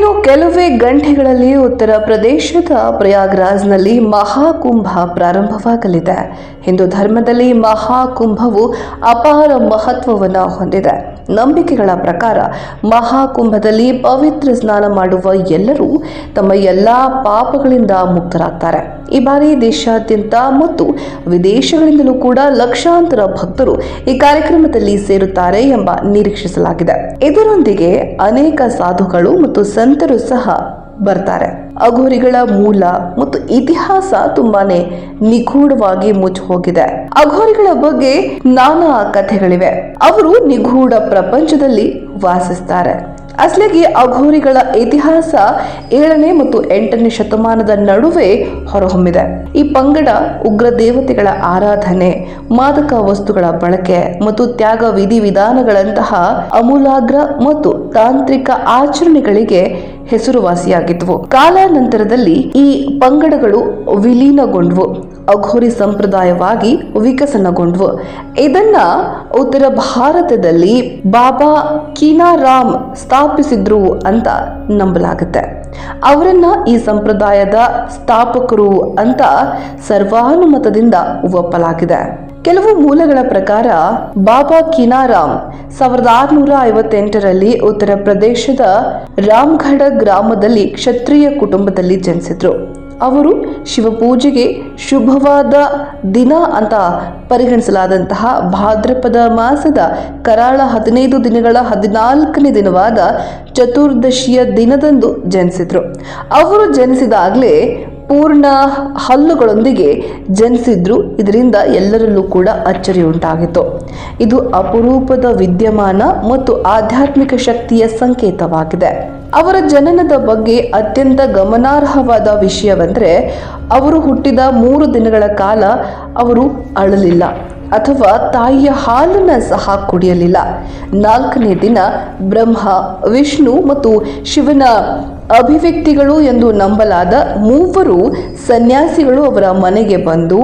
ಇನ್ನೇನು ಕೆಲವೇ ಗಂಟೆಗಳಲ್ಲಿ ಉತ್ತರ ಪ್ರದೇಶದ ಪ್ರಯಾಗ್ರಾಜ್ನಲ್ಲಿ ಮಹಾಕುಂಭ ಪ್ರಾರಂಭವಾಗಲಿದೆ. ಹಿಂದೂ ಧರ್ಮದಲ್ಲಿ ಮಹಾಕುಂಭವು ಅಪಾರ ಮಹತ್ವವನ್ನು ಹೊಂದಿದೆ. ನಂಬಿಕೆಗಳ ಪ್ರಕಾರ ಮಹಾಕುಂಭದಲ್ಲಿ ಪವಿತ್ರ ಸ್ನಾನ ಮಾಡುವ ಎಲ್ಲರೂ ತಮ್ಮ ಎಲ್ಲ ಪಾಪಗಳಿಂದ ಮುಕ್ತರಾಗ್ತಾರೆ. ಈ ಬಾರಿ ದೇಶಾದ್ಯಂತ ಮತ್ತು ವಿದೇಶಗಳಿಂದಲೂ ಕೂಡ ಲಕ್ಷಾಂತರ ಭಕ್ತರು ಈ ಕಾರ್ಯಕ್ರಮದಲ್ಲಿ ಸೇರುತ್ತಾರೆ ಎಂಬ ನಿರೀಕ್ಷಿಸಲಾಗಿದೆ. ಇದರೊಂದಿಗೆ ಅನೇಕ ಸಾಧುಗಳು ಮತ್ತು ಸಂತರು ಸಹ ಬರ್ತಾರೆ. ಅಘೋರಿಗಳ ಮೂಲ ಮತ್ತು ಇತಿಹಾಸ ತುಂಬಾನೇ ನಿಗೂಢವಾಗಿ ಮುಚ್ಚಿ ಹೋಗಿದೆ ಅಘೋರಿಗಳ ಬಗ್ಗೆ ನಾನಾ ಕಥೆಗಳಿವೆ. ಅವರು ನಿಗೂಢ ಪ್ರಪಂಚದಲ್ಲಿ ವಾಸಿಸ್ತಾರೆ. ಅಸಲಿಗೆ ಅಘೋರಿಗಳ ಇತಿಹಾಸ ಏಳನೇ ಮತ್ತು ಎಂಟನೇ ಶತಮಾನದ ನಡುವೆ ಹೊರಹೊಮ್ಮಿದೆ. ಈ ಪಂಗಡ ಉಗ್ರ ದೇವತೆಗಳ ಆರಾಧನೆ, ಮಾದಕ ವಸ್ತುಗಳ ಬಳಕೆ ಮತ್ತು ತ್ಯಾಗ ವಿಧಿವಿಧಾನಗಳಂತಹ ಅಮೂಲಾಗ್ರ ಮತ್ತು ತಾಂತ್ರಿಕ ಆಚರಣೆಗಳಿಗೆ ಹೆಸರುವಾಸಿಯಾಗಿದ್ವು. ಕಾಲಾನಂತರದಲ್ಲಿ ಈ ಪಂಗಡಗಳು ವಿಲೀನಗೊಂಡ್ವು, ಅಘೋರಿ ಸಂಪ್ರದಾಯವಾಗಿ ವಿಕಸನಗೊಂಡ್ವು. ಇದನ್ನ ಉತ್ತರ ಭಾರತದಲ್ಲಿ ಬಾಬಾ ಕೀನಾರಾಮ್ ಸ್ಥಾಪಿಸಿದ್ರು ಅಂತ ನಂಬಲಾಗುತ್ತೆ. ಅವರನ್ನ ಈ ಸಂಪ್ರದಾಯದ ಸ್ಥಾಪಕರು ಅಂತ ಸರ್ವಾನುಮತದಿಂದ ಒಪ್ಪಲಾಗಿದೆ. ಕೆಲವು ಮೂಲಗಳ ಪ್ರಕಾರ, ಬಾಬಾ ಕಿನಾರಾಮ್ ಸಾವಿರದ ಆರುನೂರ ಐವತ್ತೆಂಟರಲ್ಲಿ ಉತ್ತರ ಪ್ರದೇಶದ ರಾಮ್ಗಢ ಗ್ರಾಮದಲ್ಲಿ ಕ್ಷತ್ರಿಯ ಕುಟುಂಬದಲ್ಲಿ ಜನಿಸಿದ್ರು. ಅವರು ಶಿವಪೂಜೆಗೆ ಶುಭವಾದ ದಿನ ಅಂತ ಪರಿಗಣಿಸಲಾದಂತಹ ಭಾದ್ರಪದ ಮಾಸದ ಕರಾಳ ಹದಿನೈದು ದಿನಗಳ ಹದಿನಾಲ್ಕನೇ ದಿನವಾದ ಚತುರ್ದಶಿಯ ದಿನದಂದು ಜನಿಸಿದ್ರು. ಅವರು ಜನಿಸಿದಾಗಲೇ ಪೂರ್ಣ ಹಲ್ಲುಗಳೊಂದಿಗೆ ಜನಿಸಿದ್ರು. ಇದರಿಂದ ಎಲ್ಲರಲ್ಲೂ ಕೂಡ ಅಚ್ಚರಿ ಉಂಟಾಗಿತ್ತು. ಇದು ಅಪರೂಪದ ವಿದ್ಯಮಾನ ಮತ್ತು ಆಧ್ಯಾತ್ಮಿಕ ಶಕ್ತಿಯ ಸಂಕೇತವಾಗಿದೆ. ಅವರ ಜನನದ ಬಗ್ಗೆ ಅತ್ಯಂತ ಗಮನಾರ್ಹವಾದ ವಿಷಯವೆಂದರೆ, ಅವರು ಹುಟ್ಟಿದ ಮೂರು ದಿನಗಳ ಕಾಲ ಅವರು ಅಳಲಿಲ್ಲ. ಅಥವಾ ತಾಯಿಯ ಹಾಲನ್ನು ಸಹ ಕುಡಿಯಲಿಲ್ಲ. ನಾಲ್ಕನೇ ದಿನ ಬ್ರಹ್ಮ, ವಿಷ್ಣು ಮತ್ತು ಶಿವನ ಅಭಿವ್ಯಕ್ತಿಗಳು ಎಂದು ನಂಬಲಾದ ಮೂವರು ಸನ್ಯಾಸಿಗಳು ಅವರ ಮನೆಗೆ ಬಂದು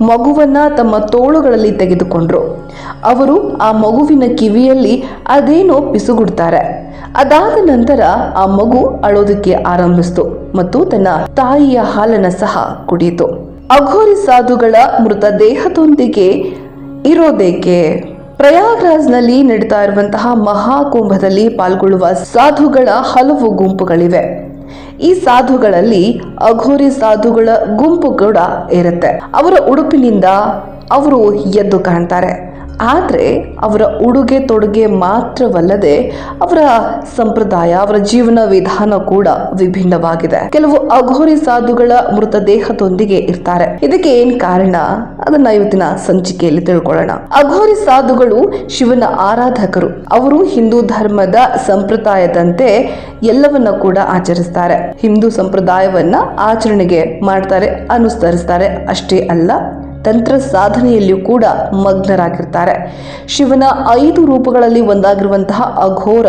ಮಗುವನ್ನ ತಮ್ಮ ತೋಳುಗಳಲ್ಲಿ ತೆಗೆದುಕೊಂಡ್ರು. ಅವರು ಆ ಮಗುವಿನ ಕಿವಿಯಲ್ಲಿ ಅದೇನೋ ಪಿಸುಗುಡ್ತಾರೆ. ಅದಾದ ನಂತರ ಆ ಮಗು ಅಳೋದಕ್ಕೆ ಆರಂಭಿಸ್ತು ಮತ್ತು ತನ್ನ ತಾಯಿಯ ಹಾಲನ್ನ ಸಹ ಕುಡಿಯಿತು. ಅಘೋರಿ ಸಾಧುಗಳ ಮೃತದೇಹದೊಂದಿಗೆ ಇರೋದೇಕೆ? ಪ್ರಯಾಗ್ರಾಜ್ನಲ್ಲಿ ನಡೀತಾ ಇರುವಂತಹ ಮಹಾಕುಂಭದಲ್ಲಿ ಪಾಲ್ಗೊಳ್ಳುವ ಸಾಧುಗಳ ಹಲವು ಗುಂಪುಗಳಿವೆ. ಈ ಸಾಧುಗಳಲ್ಲಿ ಅಘೋರಿ ಸಾಧುಗಳ ಗುಂಪು ಕೂಡ ಇರುತ್ತೆ. ಅವರ ಉಡುಪಿನಿಂದ ಅವರು ಎದ್ದು ಕಾಣ್ತಾರೆ. ಆದರೆ ಅವರ ಉಡುಗೆ ತೊಡುಗೆ ಮಾತ್ರವಲ್ಲದೆ ಅವರ ಸಂಪ್ರದಾಯ, ಅವರ ಜೀವನ ವಿಧಾನ ಕೂಡ ವಿಭಿನ್ನವಾಗಿದೆ. ಕೆಲವು ಅಘೋರಿ ಸಾಧುಗಳ ಮೃತದೇಹದೊಂದಿಗೆ ಇರ್ತಾರೆ. ಇದಕ್ಕೆ ಏನ್ ಕಾರಣ? ಅದನ್ನ ಇವತ್ತಿನ ಸಂಚಿಕೆಯಲ್ಲಿ ತಿಳ್ಕೊಳ್ಳೋಣ. ಅಘೋರಿ ಸಾಧುಗಳು ಶಿವನ ಆರಾಧಕರು. ಅವರು ಹಿಂದೂ ಧರ್ಮದ ಸಂಪ್ರದಾಯದಂತೆ ಎಲ್ಲವನ್ನ ಕೂಡ ಆಚರಿಸ್ತಾರೆ. ಹಿಂದೂ ಸಂಪ್ರದಾಯವನ್ನ ಆಚರಣೆಗೆ ಮಾಡ್ತಾರೆ, ಅನುಸರಿಸ್ತಾರೆ. ಅಷ್ಟೇ ಅಲ್ಲ ತಂತ್ರ ಸಾಧನೆಯಲ್ಲಿಯೂ ಕೂಡ ಮಗ್ನರಾಗಿರ್ತಾರೆ. ಶಿವನ ಐದು ರೂಪಗಳಲ್ಲಿ ಒಂದಾಗಿರುವಂತಹ ಅಘೋರ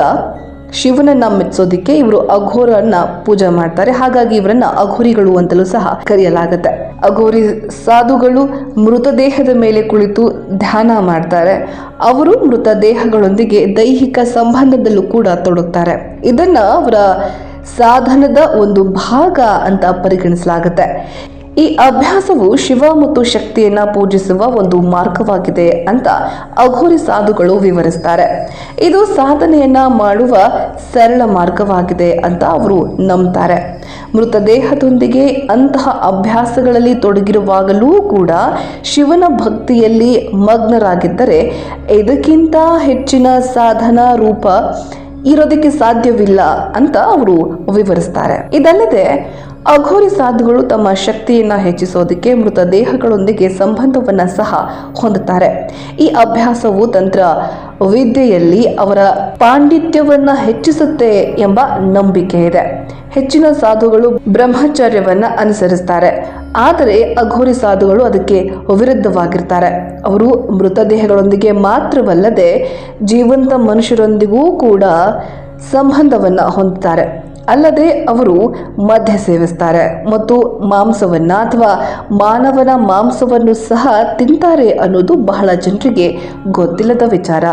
ಶಿವನನ್ನ ಮೆಚ್ಚೋದಿಕ್ಕೆ ಇವರು ಅಘೋರನ್ನ ಪೂಜೆ ಮಾಡ್ತಾರೆ. ಹಾಗಾಗಿ ಇವರನ್ನ ಅಘೋರಿಗಳು ಅಂತಲೂ ಸಹ ಕರೆಯಲಾಗುತ್ತೆ. ಅಘೋರಿ ಸಾಧುಗಳು ಮೃತದೇಹದ ಮೇಲೆ ಕುಳಿತು ಧ್ಯಾನ ಮಾಡ್ತಾರೆ. ಅವರು ಮೃತದೇಹಗಳೊಂದಿಗೆ ದೈಹಿಕ ಸಂಬಂಧದಲ್ಲೂ ಕೂಡ ತೊಡಗ್ತಾರೆ. ಇದನ್ನ ಅವರ ಸಾಧನದ ಒಂದು ಭಾಗ ಅಂತ ಪರಿಗಣಿಸಲಾಗುತ್ತೆ. ಈ ಅಭ್ಯಾಸವು ಶಿವ ಮತ್ತು ಶಕ್ತಿಯನ್ನ ಪೂಜಿಸುವ ಒಂದು ಮಾರ್ಗವಾಗಿದೆ ಅಂತ ಅಘೋರಿ ಸಾಧುಗಳು ವಿವರಿಸ್ತಾರೆ. ಇದು ಸಾಧನೆಯನ್ನ ಮಾಡುವ ಸರಳ ಮಾರ್ಗವಾಗಿದೆ ಅಂತ ಅವರು ನಂಬ್ತಾರೆ. ಮೃತದೇಹದೊಂದಿಗೆ ಅಂತಹ ಅಭ್ಯಾಸಗಳಲ್ಲಿ ತೊಡಗಿರುವಾಗಲೂ ಕೂಡ ಶಿವನ ಭಕ್ತಿಯಲ್ಲಿ ಮಗ್ನರಾಗಿದ್ದರೆ ಇದಕ್ಕಿಂತ ಹೆಚ್ಚಿನ ಸಾಧನಾ ರೂಪ ಇರೋದಕ್ಕೆ ಸಾಧ್ಯವಿಲ್ಲ ಅಂತ ಅವರು ವಿವರಿಸ್ತಾರೆ. ಇದಲ್ಲದೆ ಅಘೋರಿ ಸಾಧುಗಳು ತಮ್ಮ ಶಕ್ತಿಯನ್ನ ಹೆಚ್ಚಿಸೋದಕ್ಕೆ ಮೃತದೇಹಗಳೊಂದಿಗೆ ಸಂಬಂಧವನ್ನ ಸಹ ಹೊಂದುತ್ತಾರೆ. ಈ ಅಭ್ಯಾಸವು ತಂತ್ರ ವಿದ್ಯೆಯಲ್ಲಿ ಅವರ ಪಾಂಡಿತ್ಯವನ್ನ ಹೆಚ್ಚಿಸುತ್ತೆ ಎಂಬ ನಂಬಿಕೆ ಇದೆ. ಹೆಚ್ಚಿನ ಸಾಧುಗಳು ಬ್ರಹ್ಮಚರ್ಯವನ್ನ ಅನುಸರಿಸ್ತಾರೆ. ಆದರೆ ಅಘೋರಿ ಸಾಧುಗಳು ಅದಕ್ಕೆ ವಿರುದ್ಧವಾಗಿರ್ತಾರೆ. ಅವರು ಮೃತದೇಹಗಳೊಂದಿಗೆ ಮಾತ್ರವಲ್ಲದೆ ಜೀವಂತ ಮನುಷ್ಯರೊಂದಿಗೂ ಕೂಡ ಸಂಬಂಧವನ್ನ ಹೊಂದುತ್ತಾರೆ. ಅಲ್ಲದೆ ಅವರು ಮದ್ಯ ಸೇವಿಸ್ತಾರೆ ಮತ್ತು ಮಾಂಸವನ್ನ ಅಥವಾ ಮಾನವನ ಮಾಂಸವನ್ನು ಸಹ ತಿಂತಾರೆ ಅನ್ನೋದು ಬಹಳ ಜನರಿಗೆ ಗೊತ್ತಿಲ್ಲದ ವಿಚಾರ.